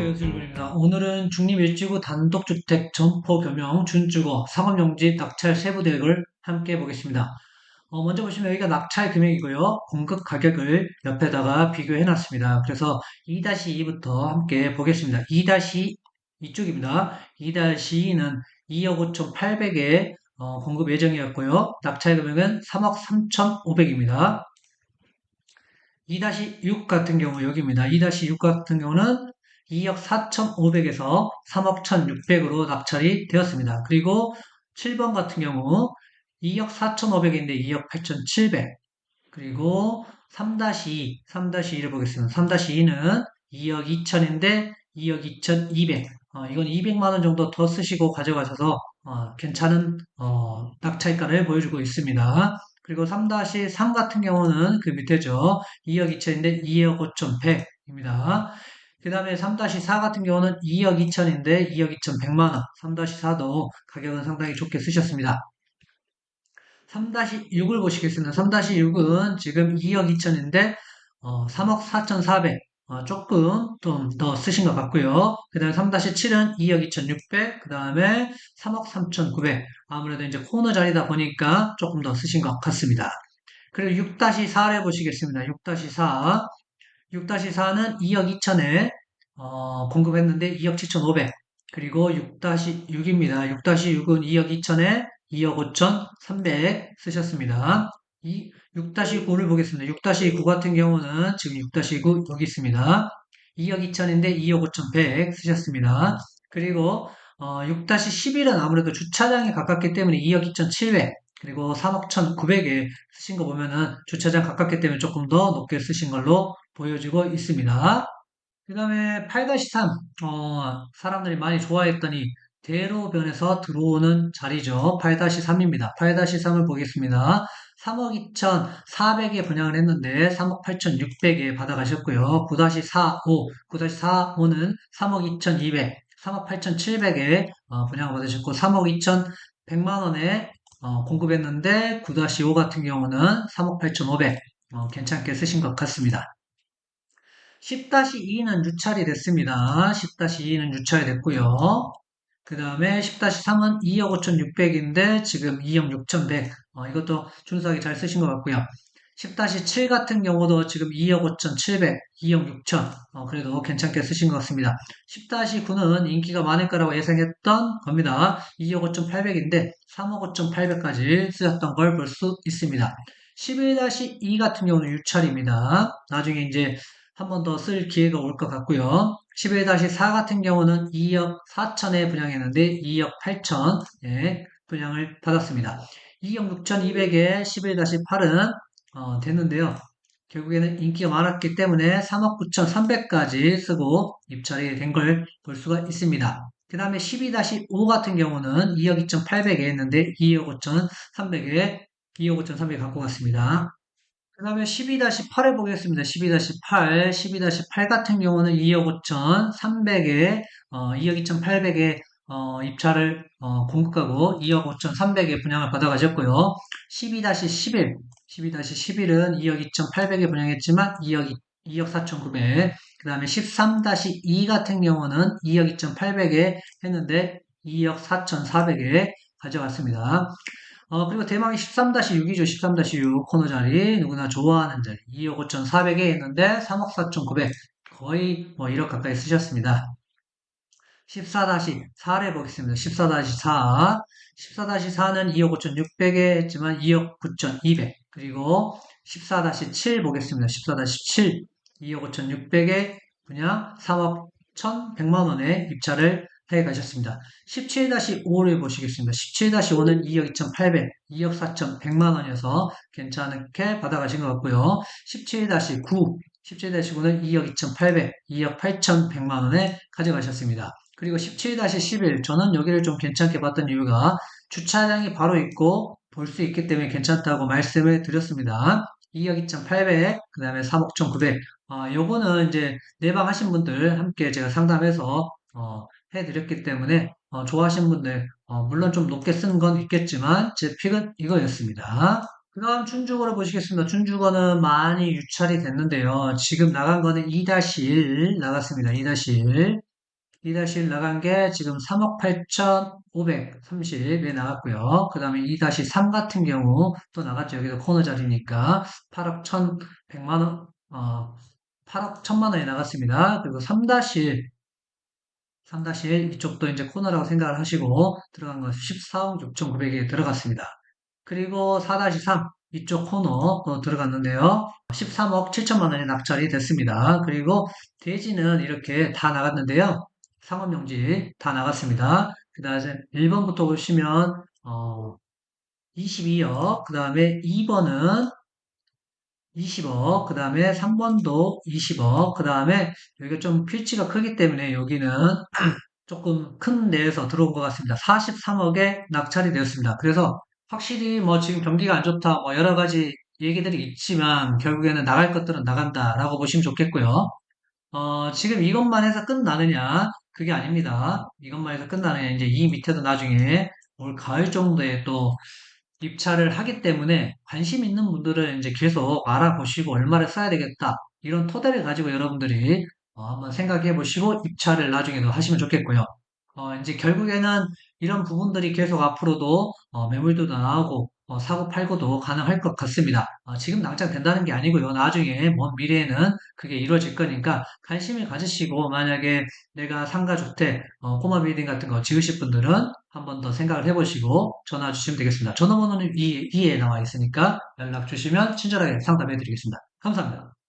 안녕하세요. 유진입니다. 오늘은 중립일지구 단독주택 점포 겸용 준주거 상업용지 낙찰 세부 대역을 함께 보겠습니다. 어, 먼저 보시면 여기가 낙찰 금액이고요. 공급 가격을 옆에다가 비교해 놨습니다. 그래서 2-2부터 함께 보겠습니다. 2- 이쪽입니다. 2-2는 2억 5,800에 어, 공급 예정이었고요. 낙찰 금액은 3억 3,500입니다. 2-6 같은 경우 여기입니다. 2-6 같은 경우는 2억 4,500에서 3억 1,600으로 낙찰이 되었습니다. 그리고 7번 같은 경우 2억 4,500인데 2억 8,700 그리고 3-2, 3-2를 보겠습니다. 3-2는 2억 2천인데 2억 2,200 어, 이건 200만원 정도 더 쓰시고 가져가셔서 어, 괜찮은 어, 낙찰가를 보여주고 있습니다. 그리고 3-3 같은 경우는 그 밑에죠. 2억 2천인데 2억 5,100입니다. 그 다음에 3-4 같은 경우는 2억 2천인데 2억 2,100만원. 3-4도 가격은 상당히 좋게 쓰셨습니다. 3-6을 보시겠습니다. 3-6은 지금 2억 2천인데 어, 3억 4,400. 어, 조금 좀 더 쓰신 것 같고요. 그 다음에 3-7은 2억 2,600, 그 다음에 3억 3,900. 아무래도 이제 코너 자리다 보니까 조금 더 쓰신 것 같습니다. 그리고 6-4를 보시겠습니다. 6-4. 6-4는 2억 2천에 어, 공급했는데 2억 7,500. 그리고 6-6입니다. 6-6은 2억 2천에 2억 5천 300 쓰셨습니다. 이 6-9를 보겠습니다. 6-9 같은 경우는 지금 6-9 여기 있습니다. 2억 2천인데 2억 5천 100 쓰셨습니다. 그리고 어, 6-11은 아무래도 주차장에 가깝기 때문에 2억 2천 700 그리고 3억 1,900에 쓰신 거 보면은 주차장 가깝기 때문에 조금 더 높게 쓰신 걸로 보여지고 있습니다. 그 다음에 8-3 어, 사람들이 많이 좋아했더니 대로변에서 들어오는 자리죠. 8-3입니다. 8-3을 보겠습니다. 3억 2천4백에 분양을 했는데 3억 8천6백에 받아가셨고요. 9-4, 5, 9-4, 5는 3억 2천2백 3억 8천7백에 어, 분양을 받으셨고 3억 2천 100만원에 어, 공급했는데 9-5 같은 경우는 3억 8천5백 어, 괜찮게 쓰신 것 같습니다. 10-2는 유찰이 됐습니다. 10-2는 유찰이 됐고요. 그 다음에 10-3은 2억 5,600인데 지금 2억 6,100. 어, 이것도 준수하게 잘 쓰신 것 같고요. 10-7 같은 경우도 지금 2억 5,700, 2억 6천. 어, 그래도 괜찮게 쓰신 것 같습니다. 10-9는 인기가 많을 거라고 예상했던 겁니다. 2억 5,800인데 3억 5,800까지 쓰였던 걸 볼 수 있습니다. 11-2 같은 경우는 유찰입니다. 나중에 이제 한 번 더 쓸 기회가 올 것 같고요. 11-4 같은 경우는 2억 4천에 분양했는데 2억 8천 에 분양을 받았습니다. 2억 6,200에 11-8은 어, 됐는데요. 결국에는 인기가 많았기 때문에 3억 9,300까지 쓰고 입찰이 된 걸 볼 수가 있습니다. 그 다음에 12-5 같은 경우는 2억 2,800에 했는데 2억 5,300에 2억 5,300에 갖고 갔습니다. 그 다음에 12-8에 보겠습니다. 12-8, 12-8 같은 경우는 2억 5천 3백에 어, 2억 2,800에 어, 입찰을 어, 공급하고 2억 5천 3백에 분양을 받아가셨고요. 12-11, 12-11은 2억 2,800에 분양했지만 2억 2억 4,900. 그 다음에 13-2 같은 경우는 2억 2,800에 했는데 2억 4,400에 가져갔습니다. 어, 그리고 대망이 13-6이죠. 13-6 코너 자리. 누구나 좋아하는 자리. 2억 5,400에 있는데 3억 4,900. 거의 뭐 1억 가까이 쓰셨습니다. 14-4를 보겠습니다. 14-4. 14-4는 2억 5,600에 했지만 2억 9,200. 그리고 14-7 보겠습니다. 14-7. 2억 5,600에 분양 3억 1,100만원에 입찰을 해 가셨습니다. 17-5를 보시겠습니다. 17-5는 2억 2,800, 2억 4,100만 원이어서 괜찮게 받아가신 것 같고요. 17-9, 17-9는 2억 2,800, 2억 8,100만 원에 가져가셨습니다. 그리고 17-11, 저는 여기를 좀 괜찮게 봤던 이유가 주차장이 바로 있고 볼 수 있기 때문에 괜찮다고 말씀을 드렸습니다. 2억 2,800, 그 다음에 3억 1,900. 아, 요거는 이제 내방 하신 분들 함께 제가 상담해서 어, 해드렸기 때문에 어, 좋아하시는 분들 어, 물론 좀 높게 쓴 건 있겠지만 제 픽은 이거였습니다. 그 다음 춘주거를 보시겠습니다. 춘주거는 많이 유찰이 됐는데요. 지금 나간 거는 2-1 나갔습니다. 2-1 2-1 나간 게 지금 3억 8,530에 나갔고요. 그 다음에 2-3 같은 경우 또 나갔죠. 여기도 코너 자리니까 8억 1,100만 원, 어, 8억 1천만 원에 나갔습니다. 그리고 3-1 3-1 이쪽도 이제 코너라고 생각을 하시고 들어간 것은 14억 6,900에 들어갔습니다. 그리고 4-3 이쪽 코너 또 들어갔는데요. 13억 7천만 원이 낙찰이 됐습니다. 그리고 대지는 이렇게 다 나갔는데요. 상업용지 다 나갔습니다. 그 다음에 1번부터 보시면 어, 22억, 그 다음에 2번은 20억, 그 다음에 3번도 20억, 그 다음에 여기가 좀 필지가 크기 때문에 여기는 조금 큰 데에서 들어온 것 같습니다. 43억에 낙찰이 되었습니다. 그래서 확실히 뭐 지금 경기가 안 좋다, 뭐 여러 가지 얘기들이 있지만 결국에는 나갈 것들은 나간다라고 보시면 좋겠고요. 어, 지금 이것만 해서 끝나느냐? 그게 아닙니다. 이것만 해서 끝나느냐? 이제 이 밑에도 나중에 올 가을 정도에 또 입찰을 하기 때문에 관심 있는 분들은 이제 계속 알아보시고 얼마를 써야 되겠다. 이런 토대를 가지고 여러분들이 어, 한번 생각해 보시고 입찰을 나중에도 하시면 좋겠고요. 어, 이제 결국에는 이런 부분들이 계속 앞으로도 어, 매물도 나오고 어, 사고 팔고도 가능할 것 같습니다. 어, 지금 당장 된다는 게 아니고요. 나중에 먼 미래에는 그게 이루어질 거니까 관심을 가지시고 만약에 내가 상가주택, 어, 꼬마 빌딩 같은 거 지으실 분들은 한 번 더 생각을 해보시고 전화 주시면 되겠습니다. 전화번호는 위, 위에 나와 있으니까 연락 주시면 친절하게 상담해 드리겠습니다. 감사합니다.